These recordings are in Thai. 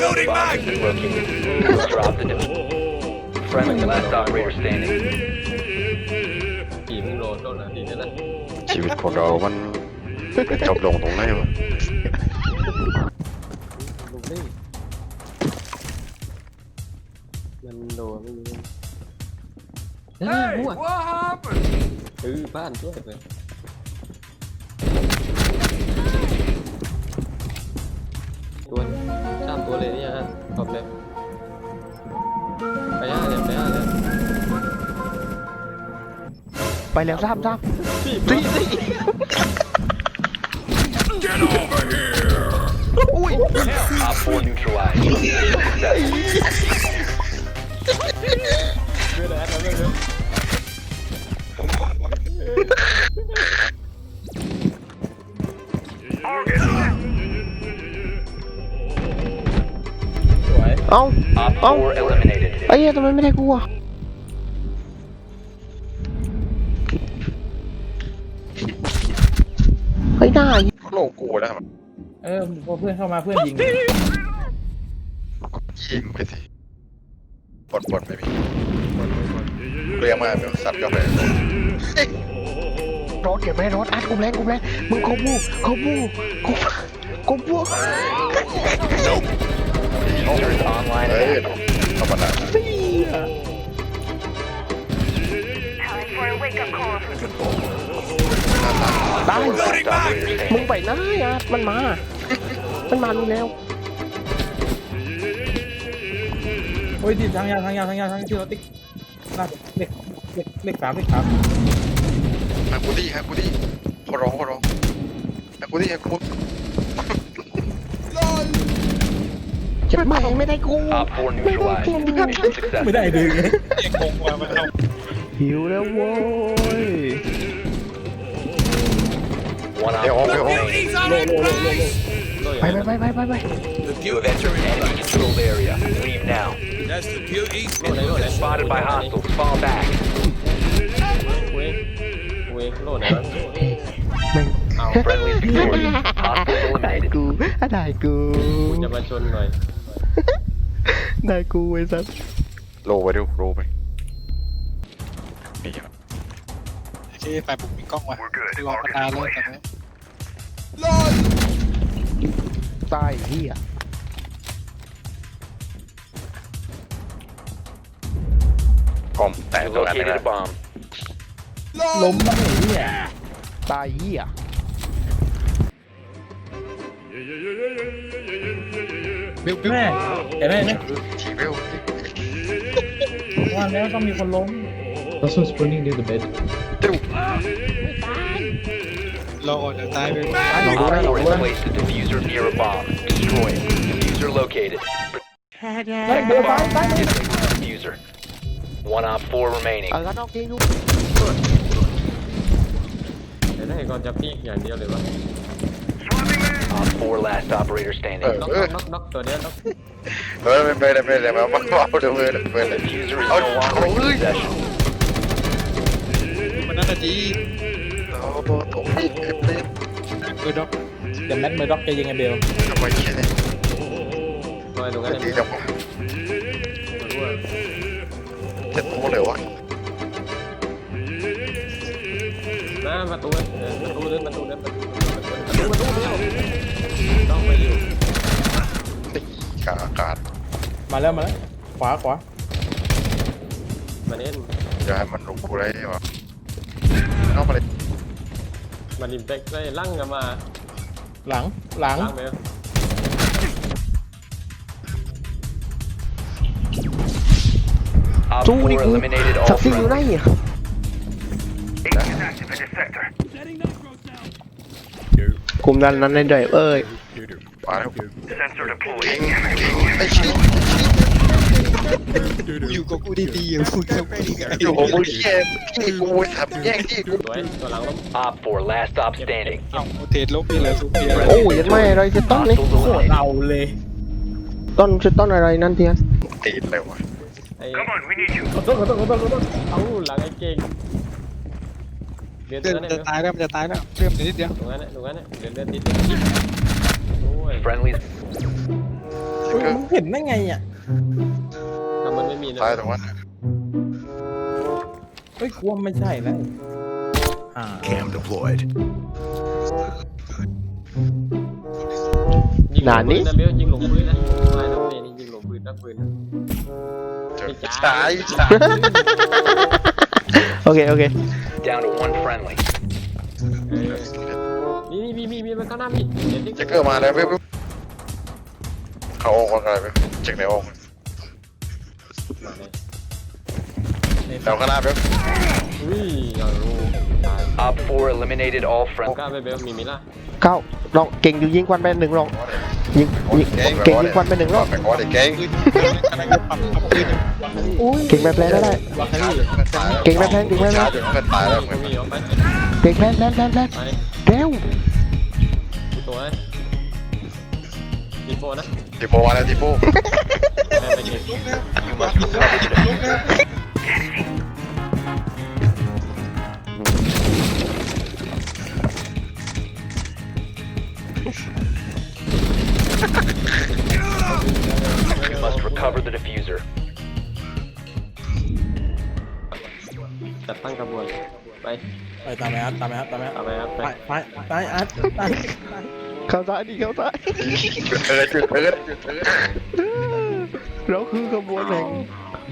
Loading Bomb mag! has been located. Drop the defuse. Friendly last operator standing. ผีมึงโดนโดนนะทีนี้นะชีวิตของเรา มันจบลงตรงไหนวะลูกนี่มันโดนไม่รู้เฮ้ยมั่ว What happened? เออบ้านช่วยเล ไปแล้วซ้ำซ้ำสี่สี่ Get over here! Op 4 neutralized. Success. สวย เอ้า Op 4 eliminated. ไอ้เหี้ยทำไมไม่ได้กูอะ เฮ้ยได้โลกกูแล้วมันเออพอเพื่อนเข้ามาเพื่อนยิงยิงไปสิปลดปลดไม่มีเรียกมาเป็นสัตว์กาแฟรถเก็บไว้รถอัดกูแรงกูแรงมึงโคบูโคบูโคบูโคบู Diffuser is online เฮ้ย and active. ธรรมดา Time ได้ Last operator มึงไปนะยัดมันมา มันมารู้แล้วโอ้ยดิทางยาวทางยาวทางยาวทางที่เราติ๊กน่าเล็กเล็กเล็กสามเล็กสามฮากูดี้ฮากูดี้ขอร้องขอร้องฮากูดี้ฮากูจะไม่ไม่ได้กู Op 4 neutralized. Mission ไม่ได้ successful. ดึง หิวแล้วโว้ย One op Hey, oh, 4 hey, oh. remaining. Beauty's on it, boys! ไปไปไปไปไปไป You have entered an enemy controlled area. Leave now. That's the beauties. โหลดเลยโหลดเลย Spotted by hostiles. Fall back. เว้ยเว้ยโหลดไหนวะแม่งเอา Friendly victorious. Hostiles ได้ eliminated. กูได้กูกูจะมาชนหน่อยได้กูไอ้สัสโลไปดูโลไปนี่ครับที่ฝ่ายผมมีกล้องว่ะดูออกมาตาเลยแต่ไม่ ใต้เหี้ยกลมแต่ You ตัวนั้น located a bomb. ล้มบ้างไอ้เหี้ยใต้เหี้ยบิ้วบิ้วแม่เห็นไหมเห็นไหมชีเวลว่าแล้วต้องมีคนล้ม That's what's running near the bed. ติ้ว รอก่อนเดี๋ยวตายไป Op 4 has placed the diffuser near a bomb. Destroy it. Diffuser located. เฮ้ยเดี๋ยวไปไป Disable the diffuser. One op 4 remaining. เอาแล้วนอกยิงดูเดี๋ยวได้ก่อนจะพีกอย่างเดียวเลยวะ Op 4 last operator เอ standing. อน็อกเออน็อกน็อกตัวเดียวน็อกเฮ้ยไม่เป็นไรไม่เป็นไรมามาเอาเดี๋ยวเลยเดี๋ยวเลย Diffuser is เอา no เอา longer in เลย possession. มันน่าจะดี เอาตัวถูกอีกเอฟเลยคือด็อกเดี๋ยวแมทเมอร์ด็อกจะยิงไอ้เบลทำไมแค่นี้ตัวตรงนั้นดีเนี่ยจังวะรู้ว่าเจ็ดโมงเลยวะน้าประตูเออประตูเดินประตูเดินประตูประตูประตูประตูเดียวต้องไปอยู่ตีกลางอากาศมาแล้วมาแล้วขวาขวามาเน้นอย่าให้มันลงกูได้วะนอกมาเลย มาดิมเต็กได้ลั่งกันมาหลังหลังลั่งไป Op สู้ดิ4กู eliminated สั all กสิ่งอยู่ไหน friendly. อะ กลุ่มนั้นนั้นในใจเอ้ย มาแล้วไอ้ชี้ อยู่กับกูดีๆอยู่กูจะไม่ดีกับอยู่กับมึงแย่ที่กูทำแย่งที่กูสวยตัวหลังล้ม Op 4 last stop standing. เอ้าเทรดลบนี่แหละทุกทีโอ้ยังไม่อะไรจะต้นนี่ Hostiles โคตร eliminated. เอาเลยต้นจะต้นอะไรนั่นเทียนตีนเลยวะไอ้ขอโทษขอโทษขอโทษขอโทษเอาหลังไอ้เก่งเดือนเดิตัวนนั้นจะเนี่ยตายแล้วมันจะตายแล้วเชื่อมนิดเดียวตรงนั้นเนี่ยตรงนั้นเนี่ยเดือนเดือนติดโอ้ย Friendly สเฮ้ยเกอร์มึงเห็นได้ไงอะถ้า มันไม่มีนะตายตรงนั้นเฮ้ยกลัวไม่ใช่แล้วอ่า Cam deployed. ยิงหลงปืนนะเบลยิงหลงปืนนะตายน้องเมย์นี่ยิงหลงปืนนักปืนนะเจอไม่จ้าฉายฉายโอเค โอเค down to one friendly. เออนี่นี่มีมีมีมันข้างหน้ามีเห็นดิสเกอร์มาแล้วเว้ยเขาออกอะไรไปเช็คในออก แถวข้างหน้าเว้ยอุ้ยอย่างรู้ตาย Op 4 eliminated all ก friendly. ล้าไปเบลมีมิล่ะเข้าลองเก่งอยู่ยิงควันไปหนึ่งลองยิงยิงเก่งยิงควันไปหนึ่งรอบไปก่อนไอ้เก่งปืนกำลังจะปั๊มเอาปืนเก่งแบบแพลนได้ได้วาคารี่เก่งแบบแพลนเก่งแบบแพลช้านเดี๋ยวเพื่อนตายแล้วมีมีออกไปเก่งแพลนแพลนแพลนแพลนไปเร็วดูตัวไอ้ดีโฟนะ ทีโปมาแล้วทีโปแม่ไปเก็บ You must recover the diffuser. 'You must recover the diffuser. จัดตั้งกระบวน ไปไปตามไปอาร์ตตามไปอาร์ตตามไปอาร์ตตามไปครับไปไปไปไปอาร์ตไป เข้าซ้ายดีเข้าซ้าย เออจุดเอิร์ดจุดเอิร์ดเราคือขบวนแห่ง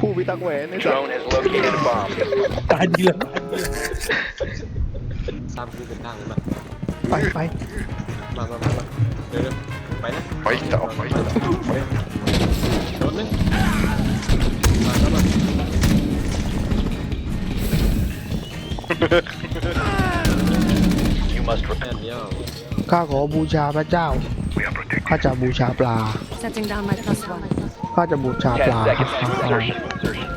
ผู้พิทักษ์แหวนในสัตว์ Drone has located a bomb. ตายดีเลยตามคือเป็นทางเลยมาไปไปมามามามาเดี๋ยวเดี๋ยวไปนะไปต่อไปต่อไปโดนนึงมาแล้วมา You must แค่ recover. เดียว ข้าขอบูชาพระเจ้า ข้าจะบูชาปลา Setting down my plus one. ข้าจะบูชาปลา10 seconds to insertion. Insertion.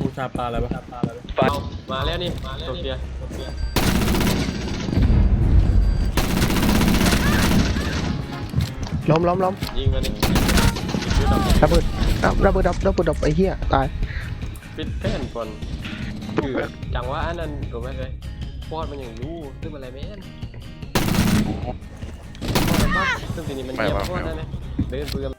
บูชาปลาอะไรวะปลาอะไรวะเอามาแล้วนี่โซเฟียล้อมล้อมล้อมยิงมานี่ระเบิดอ้าวระเบิดดับระเบิดดับไอ้เหี้ยตาย ปิดแป้นก่อนคือจังว่าอันนั้นถูกไหมเลยปอดมันอย่างรู้ซึ่งอะไรแม่นปอดมัน บ้าซึ่งทีนี้มันเงียบปอดนั่นเลยเดินเปลือม